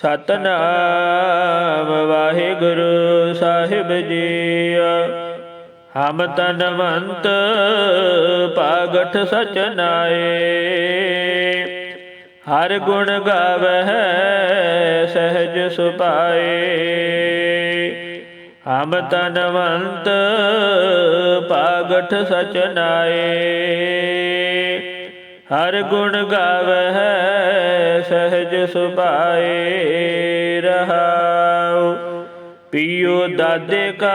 ਸਤਨਾਮ ਵਾਹਿਗੁਰੂ ਸਾਹਿਬ ਜੀਓ ਹਮ ਤਨਵੰਤ ਪਾਗਠ ਸਚਨਾਏ ਹਰ ਗੁਣ ਗਾਵਹਿ ਸਹਿਜ ਸੁਪਾਏ ਹਮ ਤਨਵੰਤ ਪਾਗਠ ਸਚਨਾਏ ਹਰ ਗੁਣ ਗਾਵਹਿ, ਸਹਿਜ ਸੁਭਾਏ ਰਹਾਉ। ਪੀਓ ਦਾਦੇ ਕਾ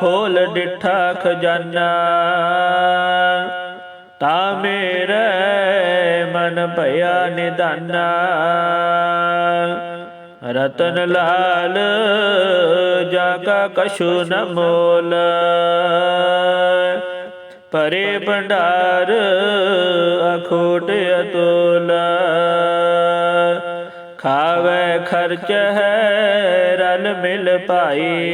ਖੋਲ ਡਿਠਾ ਖਜ਼ਾਨਾ ਤਾ ਮੇਰੇ ਮਨ ਭਇਆ ਨਿਦਾਨਾ। ਰਤਨ ਲਾਲ ਜਾ ਕਾ ਕਛੂ ਨ ਮੋਲ। ਪਰੇ ਭੰਡਾਰ ਅਖੋਟ ਅਤੋਲ। ਖਾਵੇ ਖਰਚ ਹੈ, ਰਲ ਮਿਲ ਭਾਈ।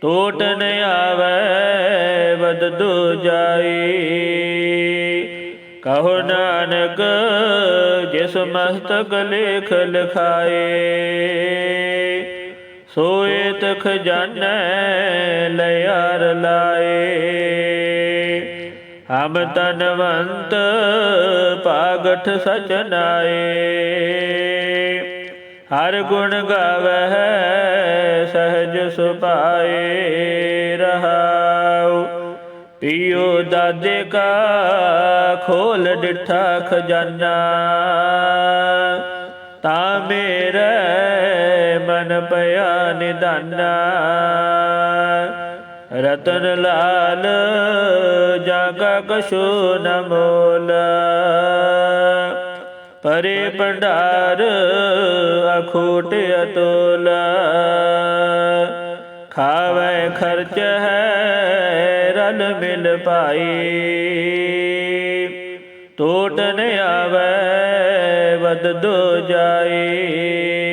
ਟੋਟ ਨ ਆਵੇ ਬਦ ਦੂ ਜਾਈ। ਕਹੋ ਨਾਨਕ, ਜਿਸ ਮਸਤਕ ਲੇਖ ਲਿਖਾਏ। ਸੋਏ ਤਖ ਜਾਣੈ ਲਿਆਰ ਲਾਏ। ਹਮ ਤਨਵੰਤ ਪਾਗਠ ਸਚਨਾਏ ਹਰ ਗੁਣ ਗਾਵਹਿ, ਸਹਜ ਸੁਭਾਏ ਰਹਾਉ। ਪੀਓ ਦਾਦੇ ਕਾ ਖੋਲ ਡਿਠਾ ਖਜ਼ਾਨਾ। ਤਾ ਮੇਰੇ ਮਨ ਪਿਆ ਨਿਦਾਨਾ ਰਤਨ ਲਾਲ ਜਾਗਾ ਕਛੂ ਨ ਪਰੇ ਭੰਡਾਰ ਅਖੋਟ ਅਤੋਲ। ਖਾਵੇ ਖਰਚ ਹੈ ਰਲ ਮਿਲ ਪਾਈ ਟੋਟ ਨ ਆਵੇ ਵਦ ਦੋ ਜਾਈ।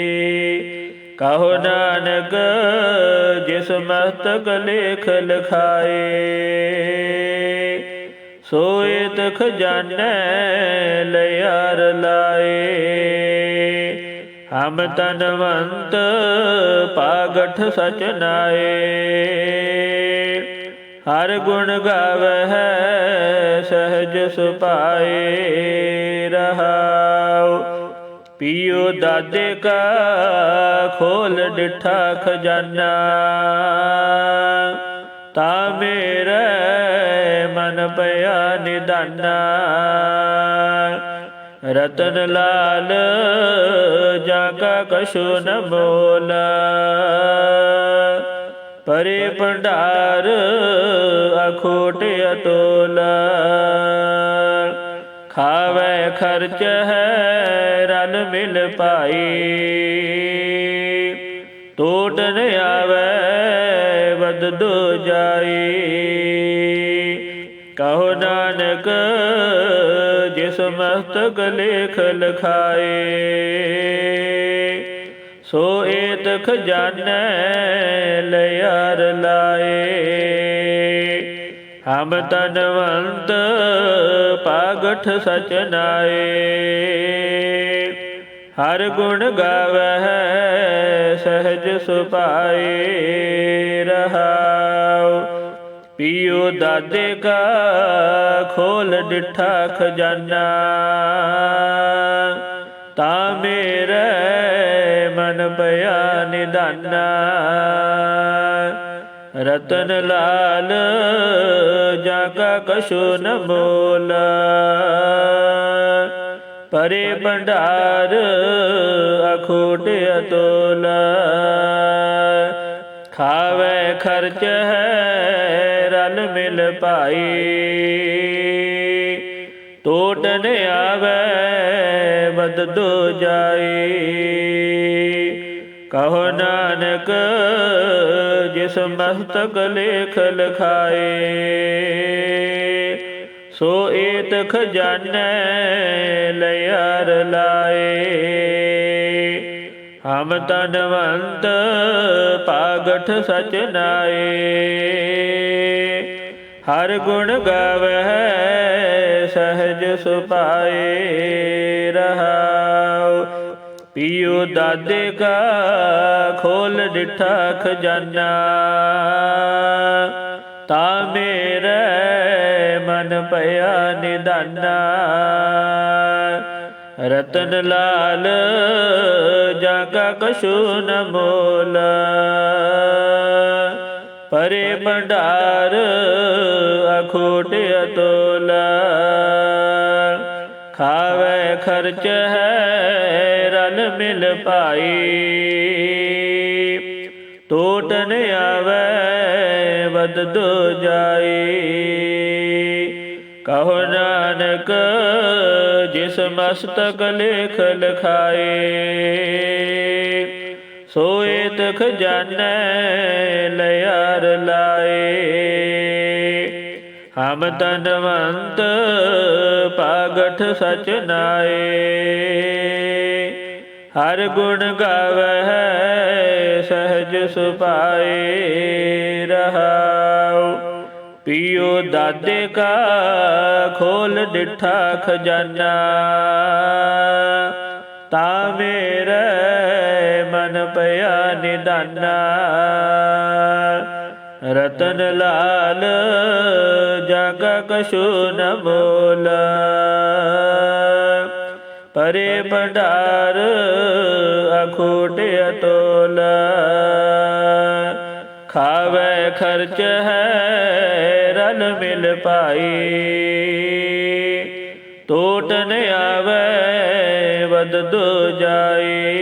ਕਹੋ ਨਾਨਕ, ਜਿਸ ਮਸਤਕ ਲੇਖ ਲਿਖਾਏ, ਸੋਏ ਤਖ ਜਾਣੈ ਲਿਆਰ ਲਾਏ। ਹਮ ਤਨਵੰਤ, ਪਾਗਠ ਸਚ ਸਚਨਾਏ ਹਰ ਗੁਣ ਗਾਵਹਿ, ਸਹਜ ਸੁਪਾਏ ਰਹਾਉ। ਪੀਓ ਦਾਦੇ ਕਾ ਖੋਲ ਡਿਠਾ ਖਜ਼ਾਨਾ। ਤਾ ਮੇਰੇ ਮਨ ਪਿਆ ਨਿਦਾਨਾ। ਰਤਨ ਲਾਲ ਜਾ ਕਾ ਕਛੂ ਨ ਮੋਲ ਪਰੇ ਭੰਡਾਰ ਅਖੋਟ ਅਤੋਲ। ਖਾਵੇ ਖਰਚ ਹੈ, ਰਲ ਮਿਲ ਪਾਈ ਟੋਟ ਨ ਆਵੇ ਬਦਦੋ ਜਾਈ। ਕਹੋ ਨਾਨਕ, ਜਿਸ ਮਸਤਕ ਲੇਖ ਲਖਾਏ ਸੋ ਏਤ ਖਜ਼ਾਨੈ ਲਿਆਰ ਲਾਏ। ਹਮ ਤਨਵੰਤ ਪਾਗਠ ਸਚਨਾਏ ਹਰ ਗੁਣ ਗਾਵਹਿ ਸਹਜ ਸੁਭਾਏ ਰਹਾਉ। ਪੀਓ ਦਾਦੇ ਕਾ ਖੋਲ ਡਿਠਾ ਖਜ਼ਾਨਾ ਤਾ ਮੇਰੇ ਮਨ ਪਿਆ ਨਿਦਾਨਾ। ਰਤਨ ਲਾਲ ਜਾ ਕਾ ਨ ਮੋਲ ਪਰੇ ਭੰਡਾਰ ਅਖੋਟ ਅਤੋਲ। ਖਾਵੇ ਖਰਚ ਹੈ, ਰਲ ਮਿਲ ਭਾਈ। ਟੋਟ ਨ ਆਵੇ ਬਦ ਦੋ ਜਾਈ। ਕਹੋ ਨਾਨਕ, ਜਿਸ ਮਸਤਕ ਲੇਖ ਲਖਾਏ, ਸੋ ਏਤ ਖਜ਼ਾਨੈ ਲਿਆਰ ਲਾਏ। ਹਮ ਤਨਵੰਤ ਪਾਗਠ ਸਚ ਨਾਏ। ਹਰ ਗੁਣ ਗਾਵਹਿ, ਸਹਜ ਸੁਪਾਏ ਰਹਾਉ। ਪੀਓ ਦਾਦੇ ਕਾ ਖੋਲ ਡਿਠਾ ਖਜ਼ਾਨਾ ਤਾ ਮੇਰੇ ਮਨ ਪਿਆ ਨਿਦਾਨਾ। ਰਤਨ ਲਾਲ ਜਾਗਾ ਕਛੂ ਨ ਮੋਲ। ਪਰੇ ਭੰਡਾਰ ਅਖੋਟ ਅਤੋਲ। ਖਾਵੇ ਖਰਚ ਹੈ ਰਲ ਮਿਲ ਪਾਈ ਟੋਟ ਨ ਆਵੇ ਵਦ ਦੋ ਜਾਈ। ਕਹੋ ਨਾਨਕ, ਜਿਸ ਮਸਤਕ ਲੇਖ ਲਖਾਏ ਸੋਏ ਤਖ ਜਾਣੈ ਲਿਆਰ ਲਾਏ ਹਮ ਤਨਵੰਤ ਪਾਗਠ ਸਚ ਨਾਏ ਹਰ ਗੁਣ ਗਾਵਹਿ, ਸਹਜ ਸੁਪਾਏ ਰਹਾਉ। ਪੀਓ ਦਾਦੇ ਕਾ ਖੋਲ ਡਿਠਾ ਖਜ਼ਾਨਾ। ਤਾ ਮੇਰੇ ਮਨ ਪਿਆ ਨਿਦਾਨਾ। ਰਤਨ ਲਾਲ ਜਗ ਕਛੂ ਨ ਮੋਲ ਪਰੇ ਭੰਡਾਰ, ਅਖੋਟ ਅਤੋਲ। ਖਾਵੇ ਖਰਚ ਹੈ, ਰਲ ਮਿਲ ਪਾਈ ਟੋਟ ਨ ਆਵੇ ਵਦ ਦੋ ਜਾਈ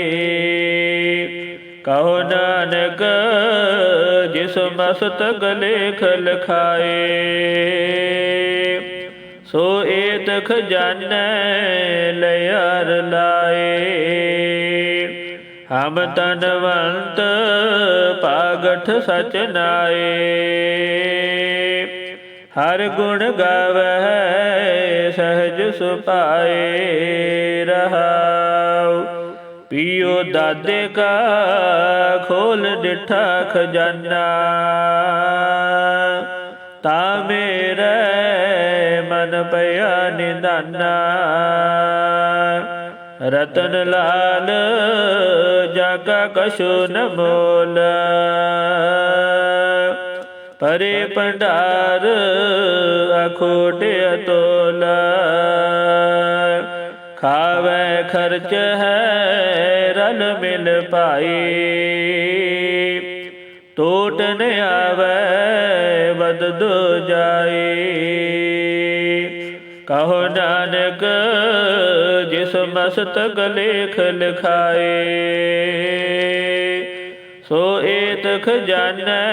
ਕਹੋ ਨਾਨਕ, ਜਿਸ ਮਸਤਕ ਲੇਖ ਲਖਾਏ ਸੋ ਏਤ ਖਜ਼ਾਨੈ ਲਿਆਰ ਲਾਏ। ਹਮ ਤਨਵੰਤ ਪਾਗਠ ਸਚ ਨਾਏ। ਹਰ ਗੁਣ ਗਾਵਹਿ ਸਹਜ ਸੁਪਾਏ ਰਹਾਉ। ਪੀਓ ਦਾਦੇ ਕਾ ਖੋਲ ਡਿਠਾ ਖਜ਼ਾਨਾ ਤਾ ਮੇਰੇ ਮਨ ਪਿਆ ਨਿਦਾਨਾ। ਰਤਨ ਲਾਲ ਜਾਗਾ ਕਛੂ ਨ ਮੋਲ। ਪਰੇ ਭੰਡਾਰ ਅਖੋਟ ਅਤੋਲ। ਖਾਵੇ ਖਰਚ ਹੈ ਰਲ ਮਿਲ ਪਾਈ ਟੋਟ ਨ ਆਵੇ ਵਦ ਦੋ ਜਾਈ ਕਹੋ ਨਾਨਕ, ਜਿਸ ਮਸਤਕ ਲੇਖ ਲਿਖਾਏ, ਸੋ ਏਤ ਖਜ਼ਾਨੈ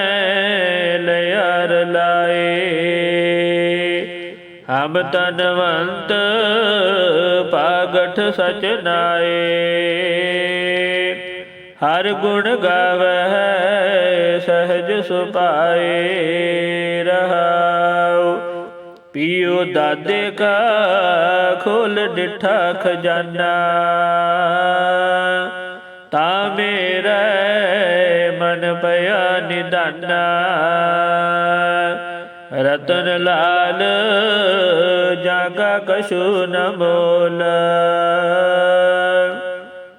ਲਿਆਰ ਲਾਏ। ਹਮ ਤਨਵੰਤ, ਪਾਗਠ ਸਚ ਨਾਏ। ਹਰ ਗੁਣ ਗਾਵਹਿ, ਸਹਜ ਸੁਪਾਏ ਰਹਾਉ ਪੀਓ ਦਾਦੇ ਕਾ ਖੋਲ ਡਿਠਾ ਖਜ਼ਾਨਾ। ਤਾ ਮੇਰਾ ਮਨ ਪਿਆ ਨਿਦਾਨਾ। ਰਤਨ ਲਾਲ ਜਾਗਾ ਕਛੂ ਨ ਮੋਲ।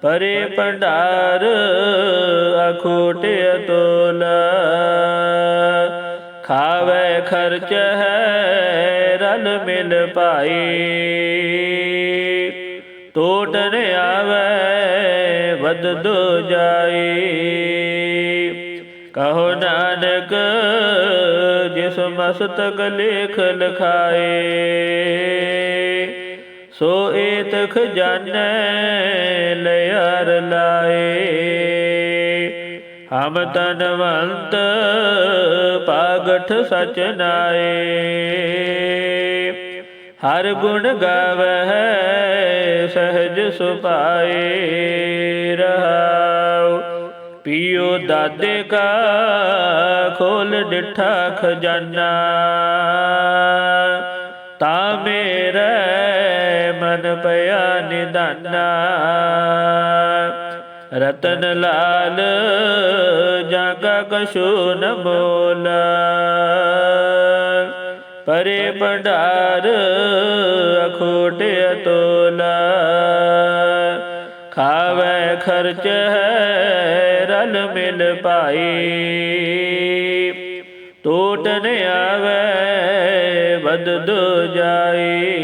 ਪਰੇ ਭੰਡਾਰ ਅਖੋਟ ਤੋਲ ਖਾਵੇ ਖਰਚ ਹੈ ਰਲ ਮਿਲ ਪਾਈ ਟੋਟ ਨ ਆਵੇ ਵਦ ਦੋ ਜਾਈ ਕਹੋ ਨਾਨਕ, ਜਿਸ ਮਸਤਕ ਲੇਖ ਲਖਾਏ, ਸੋ ਏਤ ਖਜ਼ਾਨੈ ਲਿਆਰ ਲਾਏ। ਹਮ ਤਨਵੰਤ ਪਾਗਠ ਸਚ ਨਾਏ। ਹਰ ਗੁਣ ਗਾਵਹਿ ਸਹਜ ਸੁਪਾਏ ਰਹਾਉ। ਪੀਓ ਦਾਦੇ ਕਾ ਖੋਲ ਡਿਠਾ ਖਜ਼ਾਨਾ ਤਾ ਮੇਰੇ ਮਨ ਪਿਆ ਨਿਦਾਨਾ। ਰਤਨ ਲਾਲ, ਜਾਗਾ ਕਛੂ ਨ ਮੋਲ। ਪਰੇ ਭੰਡਾਰ, ਅਖੋਟ ਅਤੋਲਾ। ਖਾਵੇ ਖਰਚ ਹੈ, ਰਲ ਮਿਲ ਪਾਈ ਟੋਟ ਨ ਆਵੇ ਬਦ ਦੋ ਜਾਈ।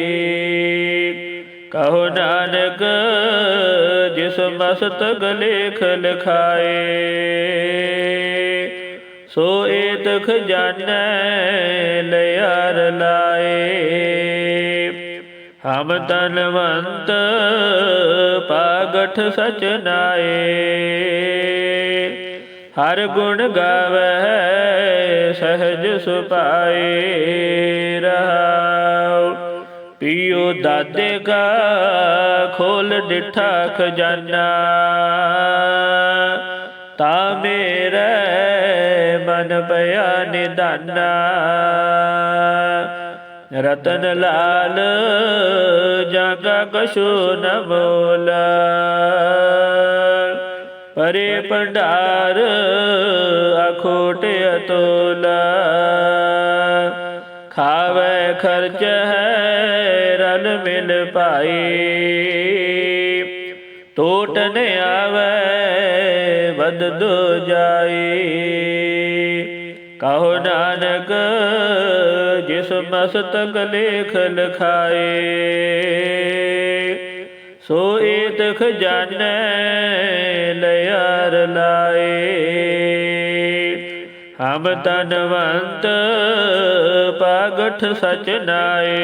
ਕਹੋ ਨਾਨਕ ਜਿਸ ਮਸਤਕ ਲੇਖ ਲਖਾਏ, ਸੋ ਏਤ ਖਜ਼ਾਨੈ ਲਿਆਰ ਲਾਏ। ਹਮ ਤਨਵੰਤ ਪਾਗਠ ਸਚ ਨਾਏ, ਹਰ ਗੁਣ ਗਾਵੈ ਸਹਜ ਸੁਪਾਏ ਰਹਾਉ। ਪੀਓ ਦਾਦੇ ਕਾ ਖੋਲ ਡਿਠਾ ਖਜ਼ਾਨਾ। ਤਾ ਮੇਰੇ ਮਨ ਪਿਆ ਨਿਦਾਨਾ। ਰਤਨ ਲਾਲ, ਜਾਗਾ ਕਛੂ ਨ ਬੋਲ। ਪਰੇ ਭੰਡਾਰ, ਅਖੋਟ ਅਤੋਲ। ਖਾਵੇ ਖਰਚ ਹੈ, ਰਲ ਮਿਲ ਪਾਈ ਟੋਟ ਨ ਆਵੇ ਬਦ ਦੋ ਜਾਈ। ਕਹੋ ਨਾਨਕ, ਜਿਸ ਮਸਤਕ ਲੇਖ ਲਖਾਏ ਸੋ ਏਤ ਖਜਾਨੇ ਲਿਆਰ ਲਾਏ ਹਮ ਤਨਵੰਤ ਪਾਗਠ ਸਚ ਨਾਏ।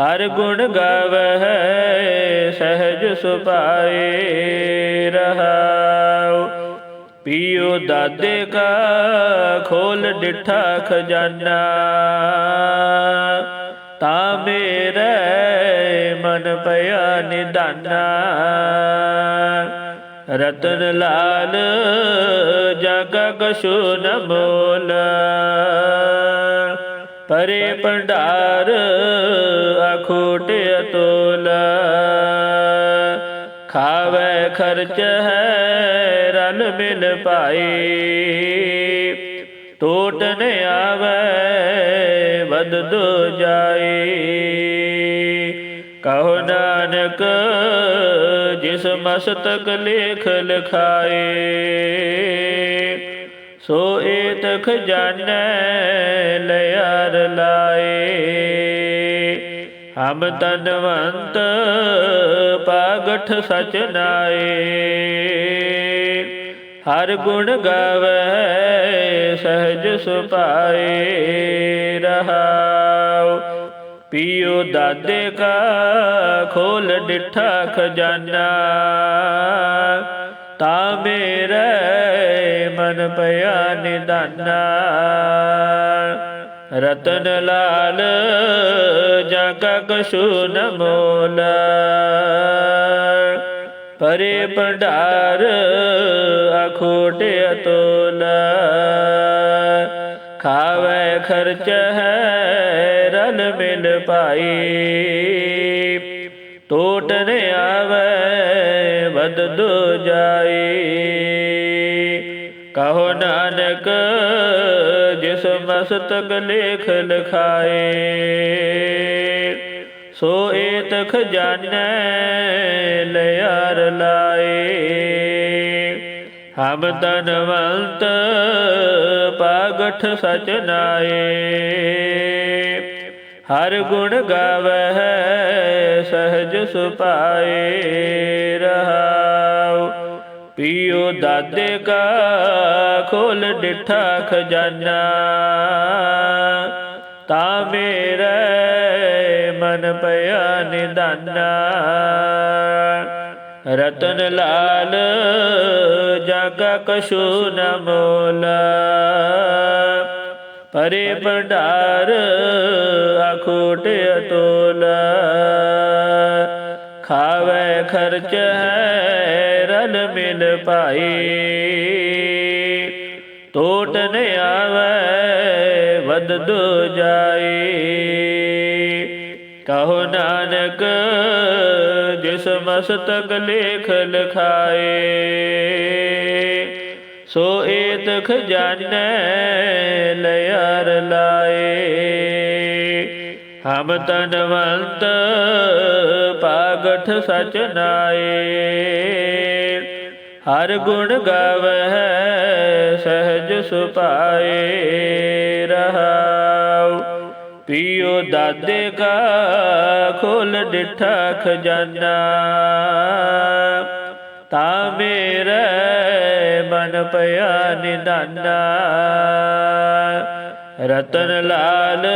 ਹਰ ਗੁਣ ਗਾਵਹਿ ਸਹਿਜ ਸੁਪਾਏ ਰਹਾਉ। ਪੀਓ ਦਾਦੇ ਕਾ ਖੋਲ ਡਿਠਾ ਖਜ਼ਾਨਾ ਤਾ ਮੇਰੇ ਮਨ ਪਿਆ ਨਿਦਾਨਾ। ਰਤਨ ਲਾਲ, ਜਗ ਕਛੂ ਨ ਪਰੇ ਭੰਡਾਰ, ਅਖੋਟ ਅਤੋਲ। ਖਾਵੇ ਖਰਚ ਹੈ, ਰਲ ਮਿਲ ਪਾਈ ਟੋਟ ਨ ਆਵੇ ਬਦ ਦੋ ਜਾਈ। ਕਹੋ ਨਾਨਕ, ਜਿਸ ਮਸਤਕ ਲੇਖ ਲਖਾਏ, ਸੋ ਏਤ ਖਜ਼ਾਨੈ ਲਿਆਰ ਲਾਏ। ਹਮ ਤਨਵੰਤ, ਪਾਗਠ ਸਚ ਨਾਏ। ਹਰ ਗੁਣ ਗਾਵੇ, ਸਹਜ ਸੁਪਾਏ ਰਹਾਉ। ਪੀਓ ਦਾਦੇ ਕਾ ਖੋਲ ਡਿਠਾ ਖਜ਼ਾਨਾ। ਤਾ ਮੇਰੇ ਮਨ ਪਿਆ ਨਿਦਾਨਾ। ਰਤਨ ਲਾਲ ਜਾਗਾ ਕਛੂ ਨ ਮੋਲ। ਪਰੇ ਭੰਡਾਰ ਅਖੋਟ ਅਤੋਲ ਖਾਵੇ ਖਰਚ ਹੈ ਰਲ ਮਿਲ ਪਾਈ ਟੋਟ ਨ ਆਵੇ ਬਦ ਦੋ ਜਾਈ। ਕਹੋ ਨਾਨਕ, ਜਿਸ ਮਸਤਕ ਲੇਖ ਲਖਾਏ, ਸੋ ਏਤ ਖਜ਼ਾਨੈ ਲਿਆਰ ਲਾਏ। ਹਮ ਤਨਵੰਤ ਪਾਗਠ ਸਚ ਨਾਏ। ਹਰ ਗੁਣ ਗਾਵਹਿ ਸਹਜ ਸੁਪਾਏ ਰਹਾਉ। ਪੀਓ ਦਾਦੇ ਕਾ ਖੋਲ ਡਿਠਾ ਖਜ਼ਾਨਾ ਤਾ ਮੇਰੇ ਮਨ ਪਿਆ ਨਿਦਾਨਾ। ਰਤਨ ਲਾਲ, ਜਾਗਾ ਕਛੂ ਨ ਮੋਲ। ਪਰੇ ਭੰਡਾਰ, ਅਖੋਟ ਅਤੋਲ। ਖਾਵੇ ਖਰਚ ਹੈ, ਰਲ ਮਿਲ ਪਾਈ ਟੋਟ ਨ ਆਵੇ ਵਦ ਦੋ ਜਾਈ। ਕਹੋ ਨਾਨਕ, ਜਿਸ ਮਸਤਕ ਲੇਖ ਲਖਾਏ, ਸੋ ਏਤ ਖਜ਼ਾਨੈ ਲਿਆਰ ਲਾਏ। ਹਮ ਤਨਵੰਤ ਪਾਗਠ ਸਚ ਨਾਏ। ਹਰ ਗੁਣ ਗਾਵਹਿ, ਸਹਿਜ ਸੁਪਾਏ ਰਹਾਉ। ਪਿਓ ਦਾਦੇ ਕਾ ਖੋਲ ਡਿਠਾ ਖਜ਼ਾਨਾ ਤਾ ਮੇਰੇ ਮਨ ਪਿਆ ਨਿਦਾਨਾ। ਰਤਨ ਲਾਲ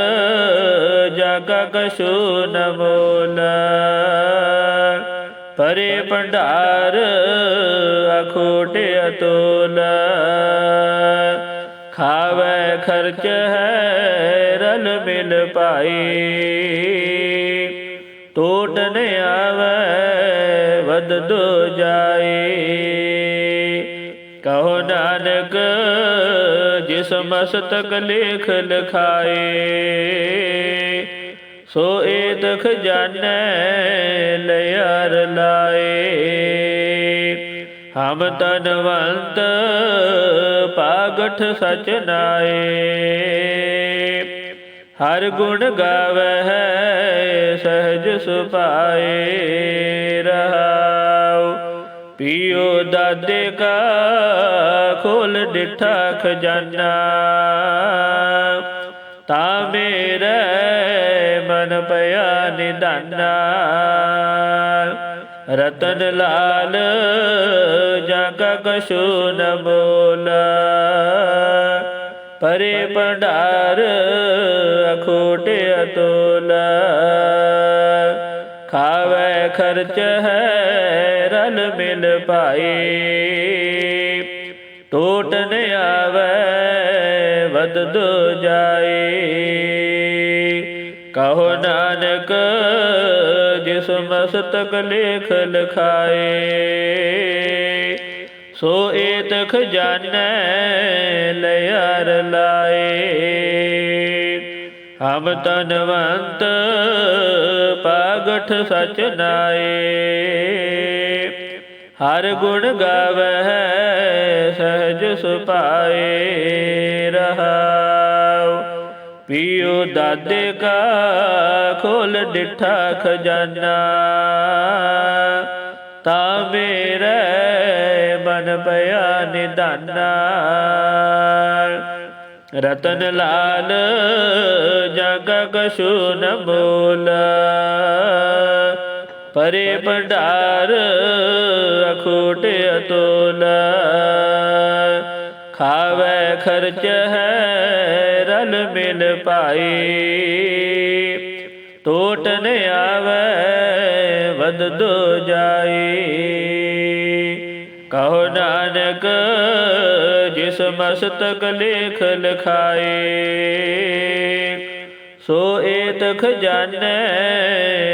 ਜਗ ਕਛੂ ਨ ਪਰੇ ਭੰਡਾਰ ਅਖੋਟ ਅਤੋਲ। ਖਾਵੇ ਖਰਚ ਹੈ ਰਲ ਮਿਲ ਪਾਈ ਟੋਟ ਨ ਆਵੇ ਵਦ ਦੋ ਜਾਏ ਕਹੋ ਨਾਨਕ, ਜਿਸ ਮਸਤਕ ਲੇਖ ਲਖਾਏ ਸੋ ਤਖ ਖਜ਼ਾਨੈ ਲਿਆਰ ਲਾਏ ਹਮ ਤਨਵੰਤ ਪਾਗਠ ਸਚ ਨਾਏ ਹਰ ਗੁਣ ਗਾਵਹਿ, ਸਹਿਜ ਸੁਪਾਏ ਰਹਾਉ। ਪੀਓ ਦਾਦੇ ਕਾ ਖੋਲ ਡਿਠਾ ਖਜ਼ਾਨਾ ਤਾ ਮੇਰੇ ਮਨ ਪਿਆ ਨਿਦਾਨਾ। ਰਤਨ ਲਾਲ ਜਗ ਕਸ਼ੂ ਨ ਬੋਲ। ਪਰੇ ਭੰਡਾਰ, ਅਖੋਟ ਅਤੋਲ। ਖਾਵੇ ਖਰਚ ਹੈ, ਰਲ ਮਿਲ ਪਾਈ ਟੋਟ ਨ ਆਵੇ ਵਦ ਦੋ ਜਾਏ ਕਹੋ ਨਾਨਕ, ਜਿਸ ਮਸਤਕ ਲੇਖ ਲਖਾਏ ਸੋ ਏਤ ਖਜ਼ਾਨੈ ਲਿਆਰ ਲਾਏ। ਹਮ ਤਨਵੰਤ ਪਾਗਠ ਸਚ ਨਾਏ। ਹਰ ਗੁਣ ਗਾਵਹਿ, ਸਹਿਜ ਸੁਪਾਏ ਰਹਾਉ। ਪੀਓ ਦਾਦੇ ਕਾ ਖੋਲ ਡਿਠਾ ਖਜ਼ਾਨਾ। ਤਾ ਮੇਰੇ ਮਨ ਪਿਆ ਨਿਦਾਨਾ। ਰਤਨ ਲਾਲ ਜਗ ਕਛੂ ਨ ਬੋਲ ਪਰੇ ਭੰਡਾਰ ਅਖੋਟ ਅਤੋਲ। ਖਾਵੇ ਖਰਚ ਹੈ ਰਲ ਮਿਲ ਪਾਈ ਟੋਟ ਨ ਆਵੇ ਵਦ ਦੋ ਜਾਈ ਕਹੋ ਨਾਨਕ, ਜਿਸ ਮਸਤਕ ਲੇਖ ਲਖਾਏ, ਸੋ ਏਤ ਖਜ਼ਾਨੈ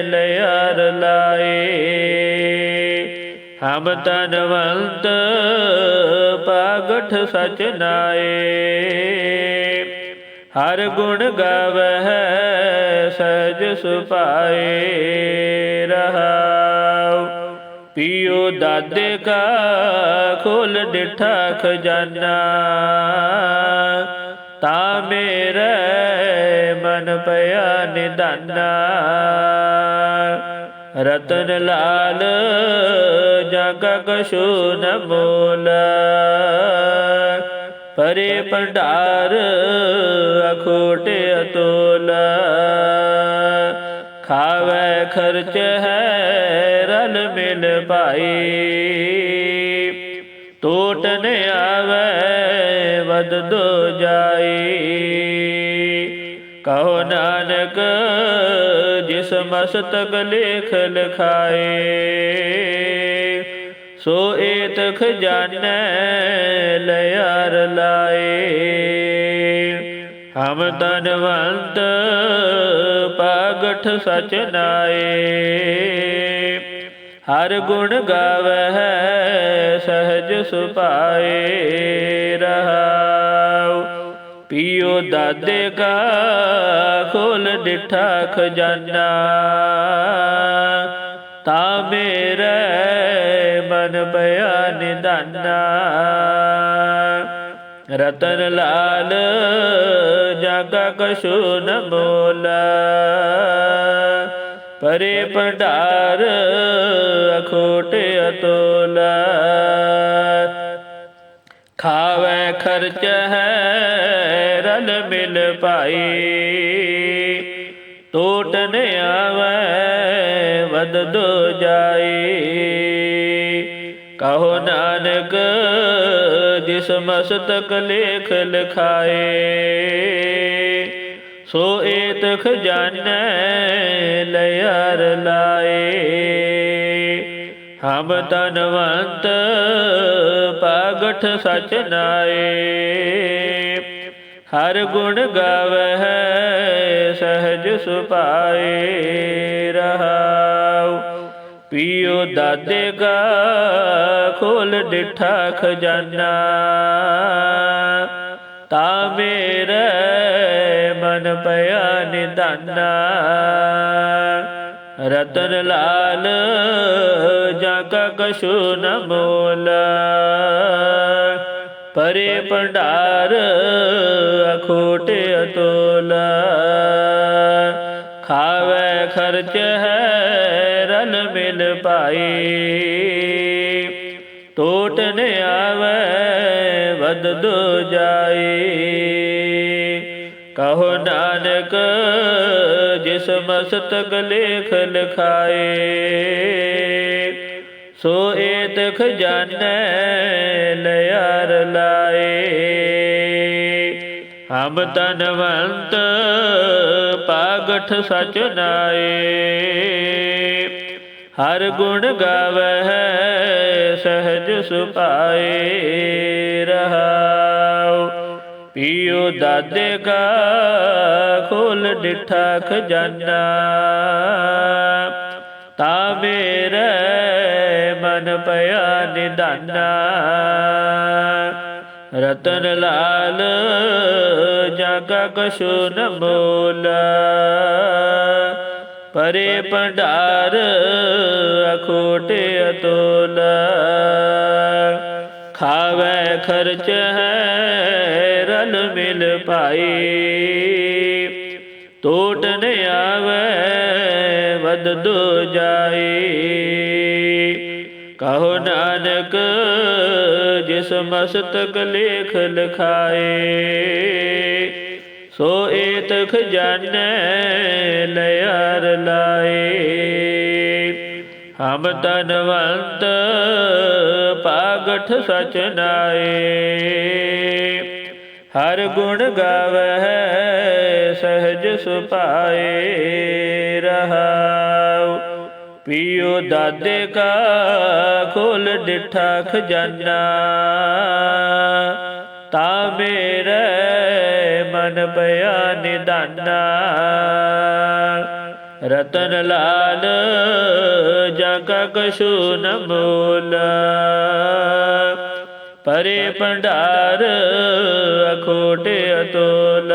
ਲਿਆਰ ਲਾਏ। ਹਮ ਤਨਵੰਤ ਪਾਗਠ ਸਚ ਨਾਏ। ਹਰ ਗੁਣ ਗਾਵਹਿ, ਸਹਿਜ ਸੁਪਾਏ ਰਹਾਉ। ਪੀਓ ਦਾਦੇ ਕਾ ਖੋਲ ਡਿਠਾ ਖਜ਼ਾਨਾ ਤਾ ਮੇਰੇ ਮਨ ਪਿਆ ਨਿਦਾਨਾ। ਰਤਨ ਲਾਲ ਜਗ ਕਛੂ ਨ ਮੋਲ। ਪਰੇ ਭੰਡਾਰ, ਅਖੋਟ ਅਤੋਲ। ਖਾਵੇ ਖਰਚ ਹੈ ਰਲ ਮਿਲ ਪਾਈ ਟੋਟ ਨ ਆਵੇ ਵਦ ਦੋ ਜਾਈ। ਕਹੋ ਨਾਨਕ, ਜਿਸ ਮਸਤਕ ਲੇਖ ਲਖਾਏ ਸੋ ਏਤ ਖਜ਼ਾਨੈ ਲਿਆਰ ਲਾਏ। ਹਮ ਤਨਵੰਤ ਪਾਗਠ ਸਚ ਨਾਏ। ਹਰ ਗੁਣ ਗਾਵਹਿ ਸਹਿਜ ਸੁਪਾਏ ਰਹਾਉ। ਪੀਓ ਦਾਦੇ ਕਾ ਖੋਲ ਡਿਠਾ ਖਜ਼ਾਨਾ ਤਾ ਮੇਰੇ ਮਨ ਪਿਆ ਨਿਦਾਨਾ ਰਤਨ ਲਾਲ ਜਾਗਾ ਕਛੂ ਨ ਮੋਲ। ਪਰੇ ਭੰਡਾਰ ਅਖੋਟ ਅਤੋਲ। ਖਾਵੇ ਖਰਚ ਹੈ ਰਲ ਮਿਲ ਪਾਈ ਟੋਟ ਨ ਆਵੇ ਵਦ ਦੋ ਜਾਈ। ਕਹੋ ਨਾਨਕ, ਜਿਸ ਮਸਤਕ ਲੇਖ ਲਿਖਾਏ, ਸੋ ਏਤ ਖਜ਼ਾਨੈ ਲਿਆਰ ਲਾਏ। ਹਮ ਤਨਵੰਤ ਪਾਗਠ ਸਚ ਨਾਏ। ਹਰ ਗੁਣ ਗਾਵਹਿ, ਸਹਜ ਸੁਪਾਏ ਰਹਾਉ ਪੀਓ ਦਾਦੇ ਕਾ ਖੋਲ ਡਿਠਾ ਖਜ਼ਾਨਾ। ਤਾ ਮੇਰੇ ਮਨ ਪਿਆ ਨਿਦਾਨਾ। ਰਤਨ ਲਾਲ, ਜਾ ਕਾ ਕਛੂ ਨ ਮੋਲ। ਪਰੇ ਭੰਡਾਰ, ਅਖੋਟ ਅਤੋਲ। ਖਾਵੇ ਖਰਚ ਹੈ ਮਿਲ ਭਾਈ, ਟੋਟ ਨ ਆਵੇ ਵਦ ਦੋ ਜਾਈ ਕਹੋ ਨਾਨਕ, ਜਿਸ ਮਸਤਕ ਲੇਖ ਲਿਖਾਏ, ਸੋ ਏਤ ਖਜ਼ਾਨੈ ਲਿਆਰ ਲਾਏ। ਹਮ ਤਨਵੰਤ ਪਾਗਠ ਸਚ ਨਾਏ। ਹਰ ਗੁਣ ਗਾਵਹਿ, ਸਹਜ ਸੁਪਾਏ ਰਹਾਉ। ਪੀਓ ਦਾਦੇ ਕਾ ਖੋਲ ਡਿਠਾ ਖਜ਼ਾਨਾ ਤਾ ਮੇਰੇ ਮਨ ਪਿਆ ਨਿਦਾਨਾ। ਰਤਨ ਲਾਲ ਜਾਗਾ ਕਛੂ ਨ ਮੋਲ। ਪਰੇ ਭੰਡਾਰ, ਅਖੋਟ ਅਤੋਲ। ਖਾਵੇ ਖਰਚ ਹੈ, ਰਲ ਮਿਲ ਭਾਈ। ਟੋਟ ਨ ਆਵੇ ਵਦ ਦੋ ਜਾਈ। ਕਹੋ ਨਾਨਕ, ਜਿਸ ਮਸਤਕ ਲੇਖ ਲਿਖਾਏ। ਸੋ ਏਤ ਖਜ਼ਾਨੈ ਲਿਆਰ ਲਾਏ। ਹਮ ਤਨਵੰਤ ਪਾਗਠ ਸਚ ਨਾਏ। ਹਰ ਗੁਣ ਗਾਵਹਿ ਸਹਜ ਸੁਪਾਏ ਰਹਾਉ। ਪੀਓ ਦਾਦੇ ਕਾ ਖੋਲ ਡਿਠਾ ਖਜ਼ਾਨਾ। ਤਾ ਮੇਰੇ ਮਨ ਪਿਆ ਨਿਦਾਨਾ ਰਤਨ ਲਾਲ ਜਾਗਾ ਕਛੂ ਨ ਮੋਲ। ਪਰੇ ਭੰਡਾਰ ਅਖੋਟ ਅਤੋਲ।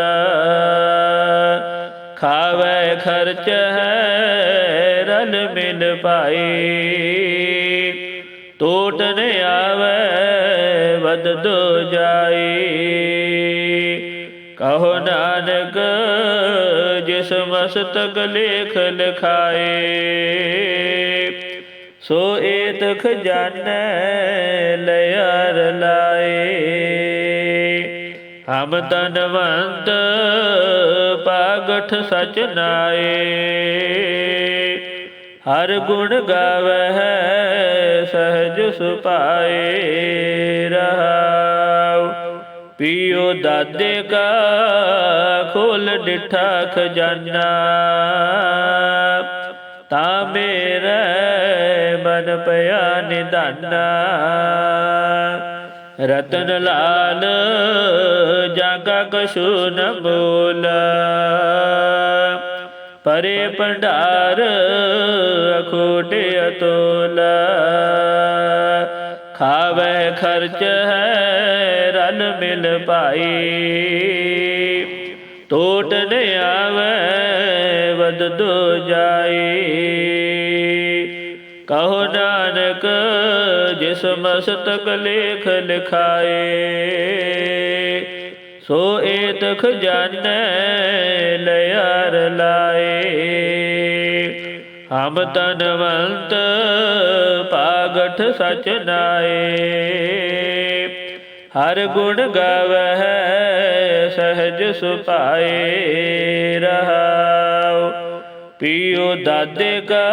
ਖਾਵੇ ਖਰਚ ਹੈ ਰਲ ਮਿਲ ਪਾਈ ਟੋਟ ਨ ਆਵੇ ਵਦ ਦੋ ਜਾਈ। ਕਹੋ ਨਾਨਕ, ਜਿਸ ਮਸਤਕ ਲੇਖ ਲਿਖਾਏ, ਸੋ ਏਤ ਖਜ਼ਾਨੈ ਲਿਆਰ ਲਾਏ। ਹਮ ਤਨਵੰਤ ਪਾਗਠ ਸਚ ਨਾਏ। ਹਰ ਗੁਣ ਗਾਵਹਿ, ਸਹਜ ਸੁਪਾਏ ਰਹਾਉ ਪੀਓ ਦਾਦੇ ਕਾ ਖੋਲ ਡਿਠਾ ਖਜ਼ਾਨਾ। ਤਾ ਮੇਰੇ ਮਨ ਪਿਆ ਨਿਦਾਨਾ। ਰਤਨ ਲਾਲ ਜਾਗਾ ਕਛੂ ਨ ਬੋਲ। ਪਰੇ ਭੰਡਾਰ ਅਖੋਟ ਅਤੋਲ ਖਰਚ ਹੈ, ਰਲ ਮਿਲ ਭਾਈ। ਟੋਟ ਨ ਆਵੇ ਵਦ ਦੋ ਜਾਈ। ਕਹੋ ਨਾਨਕ ਨਾਨਕ ਜਿਸ ਮਸਤਕ ਲੇਖ ਲਿਖਾਏ, ਸੋ ਏਤ ਖਜ਼ਾਨੈ ਲਿਆਰ ਲਾਏ। ਹਮ ਤਨਵੰਤ ਪਾਗਠ ਸਚ ਨਾਏ। ਹਰ ਗੁਣ ਗਾਵਹਿ ਸਹਜ ਸੁਪਾਏ ਰਹਾਉ। ਪੀਓ ਦਾਦੇ ਕਾ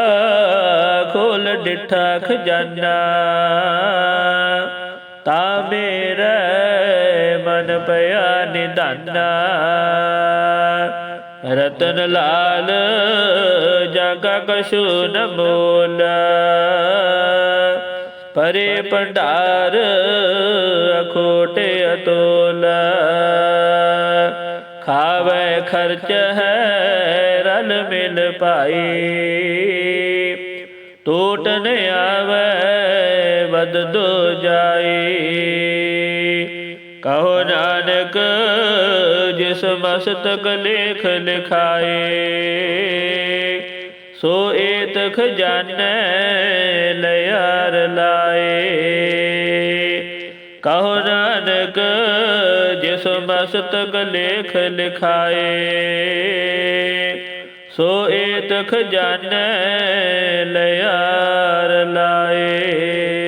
ਖੋਲ ਡਿਠਾ ਖਜ਼ਾਨਾ ਤਾ ਮੇਰਾ ਮਨ ਪਿਆ ਨਿਧਾਨਾ। ਰਤਨ ਲਾਲ ਜਗਾ ਕਛੂ ਨ ਮੋਲ ਪਰੇ ਭੰਡਾਰ ਅਖੋਟ ਅਤੋਲ। ਖਾਵੇ ਖਰਚ ਹੈ ਰਲ ਮਿਲ ਪਾਈ ਟੋਟ ਨ ਆਵੇ ਬਦ ਦੋ ਜਾਈ। ਕਹੋ ਨਾਨਕ, ਜਿਸ ਮਸਤਕ ਲੇਖ ਲਿਖਾਏ, ਸੋ ਏਤ ਖਜ਼ਾਨੈ ਲਿਆਰ ਲਾਏ। ਕਹੋ ਨਾਨਕ, ਜਿਸ ਮਸਤਕ ਲੇਖ ਲਿਖਾਏ, ਸੋ ਏਤ ਖਜ਼ਾਨੈ ਲਿਆਰ ਲਾਏ।